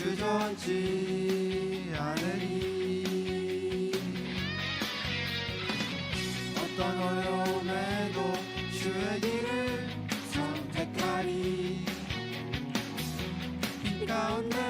주저앉지 않으리 어떤 어려움에도 주의 길을 선택하리. 빛 가운데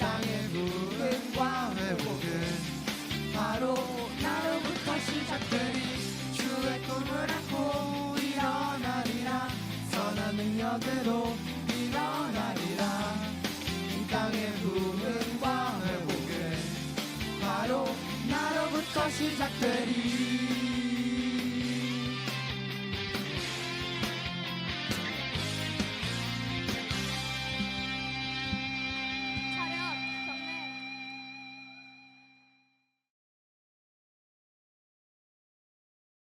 땅의 부흥과 회복은 바로 나로부터 시작되리 주의 꿈을 안고 일어나리라. 선한 능력으로 일어나리라. 이 땅의 부흥과 회복은 바로 나로부터 시작되리